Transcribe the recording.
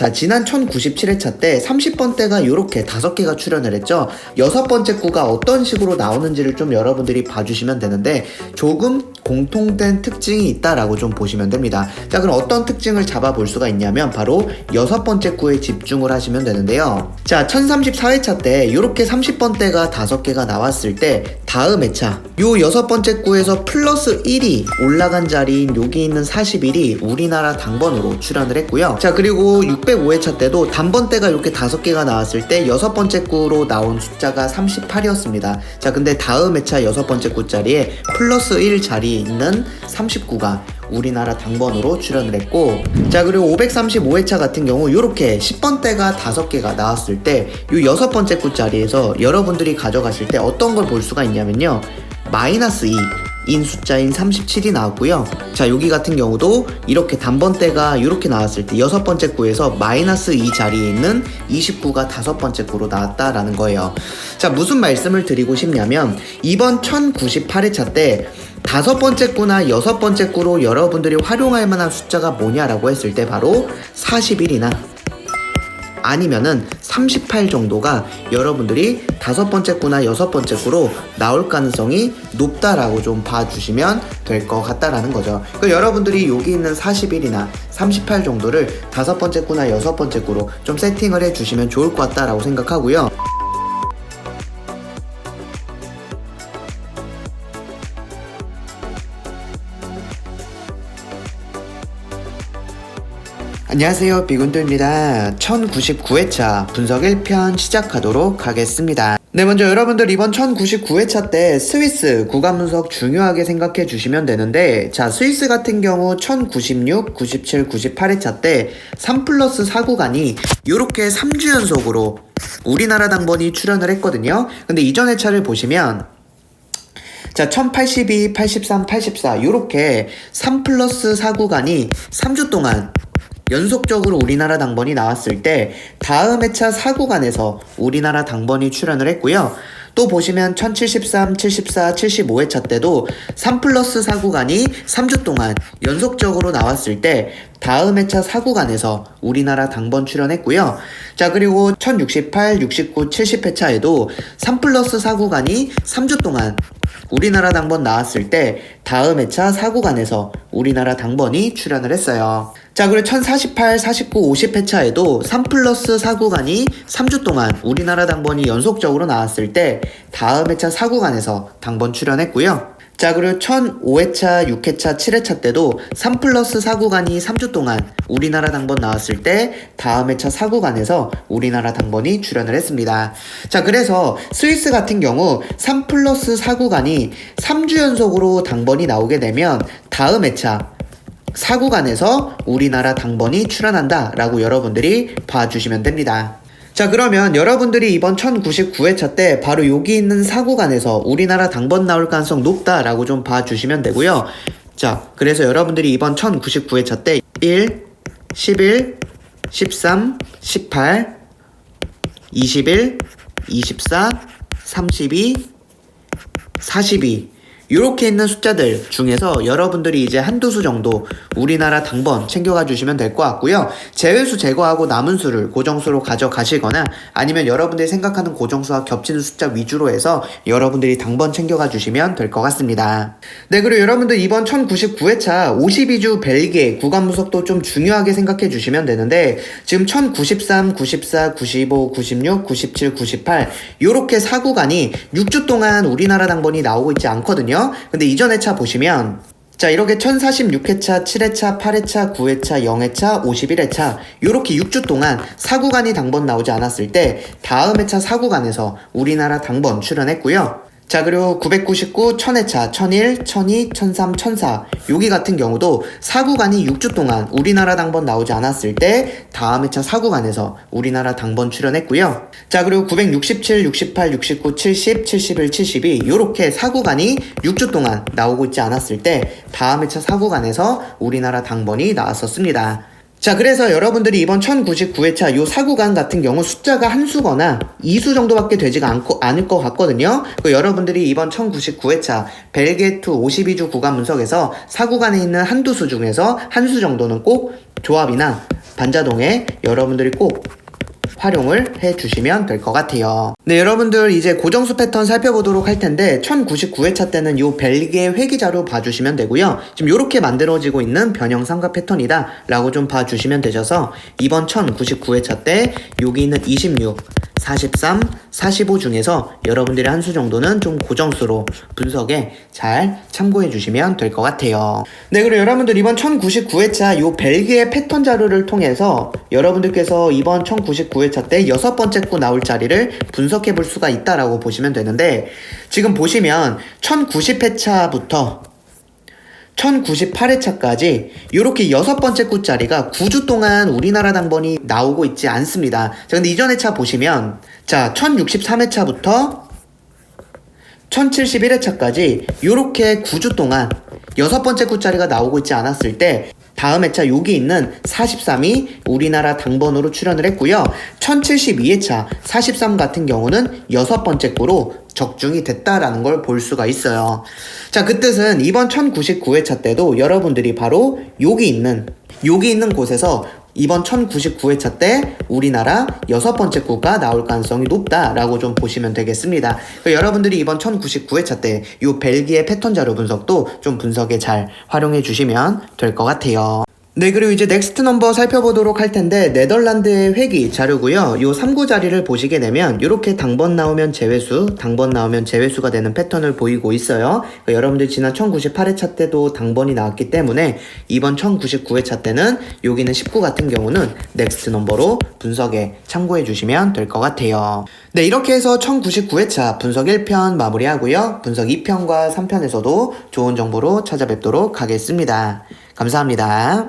자, 지난 1097회차 때 30번대가 이렇게 5개가 출연을 했죠. 여섯 번째 구가 어떤 식으로 나오는지를 좀 여러분들이 봐주시면 되는데 조금 공통된 특징이 있다라고 좀 보시면 됩니다. 자, 그럼 어떤 특징을 잡아볼 수가 있냐면 바로 여섯 번째 구에 집중을 하시면 되는데요. 자, 1034회차 때 이렇게 30번대가 5개가 나왔을 때 다음 회차 요 여섯 번째 구에서 플러스 1이 올라간 자리인 여기 있는 41이 우리나라 당번으로 출연을 했고요. 자, 그리고 605회차 때도 단번대가 이렇게 다섯 개가 나왔을 때 여섯 번째 구로 나온 숫자가 38이었습니다. 자, 근데 다음 회차 여섯 번째 구 자리에 플러스 1 자리에 있는 39가 우리나라 당번으로 출연을 했고 자 그리고 535회차 같은 경우 이렇게 10번대가 5개가 나왔을 때 이 여섯 번째 구 자리에서 여러분들이 가져가실 때 어떤 걸 볼 수가 있냐면요 마이너스 2 인 숫자인 37이 나왔고요. 자, 여기 같은 경우도 이렇게 단번대가 이렇게 나왔을 때 여섯 번째 구에서 마이너스 2 자리에 있는 29가 다섯 번째 구로 나왔다라는 거예요. 자, 무슨 말씀을 드리고 싶냐면 이번 1098회차 때 다섯 번째 구나 여섯 번째 구로 여러분들이 활용할 만한 숫자가 뭐냐라고 했을 때 바로 41이나 아니면은 38 정도가 여러분들이 다섯 번째 구나 여섯 번째 구로 나올 가능성이 높다라고 좀 봐주시면 될 것 같다라는 거죠. 그 여러분들이 여기 있는 41이나 38 정도를 다섯 번째 구나 여섯 번째 구로 좀 세팅을 해주시면 좋을 것 같다라고 생각하고요. 안녕하세요. 비군도입니다. 1099회차 분석 1편 시작하도록 하겠습니다. 네 먼저 여러분들 이번 1099회차 때 스위스 구간 분석 중요하게 생각해 주시면 되는데 자 스위스 같은 경우 1096, 97, 98회차 때 3 플러스 4 구간이 이렇게 3주 연속으로 우리나라 당번이 출연을 했거든요. 근데 이전 회차를 보시면 자, 1082, 83, 84 요렇게 3 플러스 4 구간이 3주 동안 연속적으로 우리나라 당번이 나왔을 때 다음 회차 4구간에서 우리나라 당번이 출연을 했고요. 또 보시면 1073, 74, 75회차 때도 3 플러스 4구간이 3주 동안 연속적으로 나왔을 때 다음 회차 4구간에서 우리나라 당번 출연했고요. 자 그리고 1068, 69, 70회차에도 3 플러스 4구간이 3주 동안 우리나라 당번 나왔을 때 다음 회차 4구간에서 우리나라 당번이 출연을 했어요. 자, 그리고 1048, 49, 50회차에도 3 플러스 4구간이 3주 동안 우리나라 당번이 연속적으로 나왔을 때 다음 회차 4구간에서 당번 출연했고요. 자, 그리고 1005회차, 6회차, 7회차 때도 3 플러스 4구간이 3주 동안 우리나라 당번 나왔을 때 다음 회차 4구간에서 우리나라 당번이 출연을 했습니다. 자, 그래서 스위스 같은 경우 3 플러스 4구간이 3주 연속으로 당번이 나오게 되면 다음 회차 4구간에서 우리나라 당번이 출연한다 라고 여러분들이 봐주시면 됩니다. 자 그러면 여러분들이 이번 1099회차 때 바로 여기 있는 4구간에서 우리나라 당번 나올 가능성 높다라고 좀 봐주시면 되고요. 자 그래서 여러분들이 이번 1099회차 때 1, 11, 13, 18, 21, 24, 32, 42 이렇게 있는 숫자들 중에서 여러분들이 이제 한두 수 정도 우리나라 당번 챙겨가 주시면 될 것 같고요. 제외수 제거하고 남은 수를 고정수로 가져가시거나 아니면 여러분들이 생각하는 고정수와 겹치는 숫자 위주로 해서 여러분들이 당번 챙겨가 주시면 될 것 같습니다. 네, 그리고 여러분들 이번 1099회차 52주 벨기에 구간 분석도 좀 중요하게 생각해 주시면 되는데 지금 1093, 94, 95, 96, 97, 98 이렇게 4구간이 6주 동안 우리나라 당번이 나오고 있지 않거든요. 근데 이전 회차 보시면 자 이렇게 1046회차, 7회차, 8회차, 9회차, 0회차, 51회차 이렇게 6주 동안 4구간이 당번 나오지 않았을 때 다음 회차 4구간에서 우리나라 당번 출연했고요. 자 그리고 999, 1000회차, 1001, 1002, 1003, 1004 여기 같은 경우도 4구간이 6주 동안 우리나라 당번 나오지 않았을 때 다음 회차 4구간에서 우리나라 당번 출연했고요. 자 그리고 967, 68, 69, 70, 71, 72 요렇게 4구간이 6주 동안 나오고 있지 않았을 때 다음 회차 4구간에서 우리나라 당번이 나왔었습니다. 자, 그래서 여러분들이 이번 1099회차 요 사구간 같은 경우 숫자가 한 수거나 2수 정도밖에 되지가 않고, 않을 것 같거든요. 그 여러분들이 이번 1099회차 벨게투 52주 구간 분석에서 사구간에 있는 한두 수 중에서 한 수 정도는 꼭 조합이나 반자동에 여러분들이 꼭 활용을 해 주시면 될 것 같아요. 네, 여러분들 이제 고정수 패턴 살펴보도록 할 텐데 1099회차 때는 요 벨기에 회기자료 봐주시면 되고요. 지금 이렇게 만들어지고 있는 변형 삼각 패턴이다 라고 좀 봐주시면 되셔서 이번 1099회차 때 여기 있는 26, 43, 45 중에서 여러분들의 한 수 정도는 좀 고정수로 분석에 잘 참고해 주시면 될 것 같아요. 네, 그리고 여러분들 이번 1099회차 요 벨기에 패턴 자료를 통해서 여러분들께서 이번 1099회차 때 여섯 번째 구 나올 자리를 분석해 볼 수가 있다라고 보시면 되는데 지금 보시면 1090회차부터 1098회차까지 이렇게 여섯 번째 구자리가 9주 동안 우리나라 당번이 나오고 있지 않습니다. 자, 근데 이전 회차 보시면 자, 1063회차부터 1071회차까지 이렇게 9주 동안 여섯 번째 구자리가 나오고 있지 않았을 때 다음 회차 여기 있는 43이 우리나라 당번으로 출연을 했고요. 1072회차 43 같은 경우는 여섯 번째 구로 적중이 됐다라는 걸 볼 수가 있어요. 자, 그 뜻은 이번 1099회차 때도 여러분들이 바로 여기 있는 여기 있는 곳에서 이번 1099회차 때 우리나라 여섯 번째 구가 나올 가능성이 높다라고 좀 보시면 되겠습니다. 여러분들이 이번 1099회차 때 이 벨기에 패턴 자료 분석도 좀 분석에 잘 활용해 주시면 될 것 같아요. 네, 그리고 이제 넥스트 넘버 살펴보도록 할 텐데, 네덜란드의 회기 자료고요. 요 3구 자리를 보시게 되면, 이렇게 당번 나오면 제외수, 당번 나오면 제외수가 되는 패턴을 보이고 있어요. 그러니까 여러분들 지난 1098회차 때도 당번이 나왔기 때문에, 이번 1099회차 때는, 여기는 19 같은 경우는 넥스트 넘버로 분석에 참고해 주시면 될 것 같아요. 네, 이렇게 해서 1099회차 분석 1편 마무리하고요. 분석 2편과 3편에서도 좋은 정보로 찾아뵙도록 하겠습니다. 감사합니다.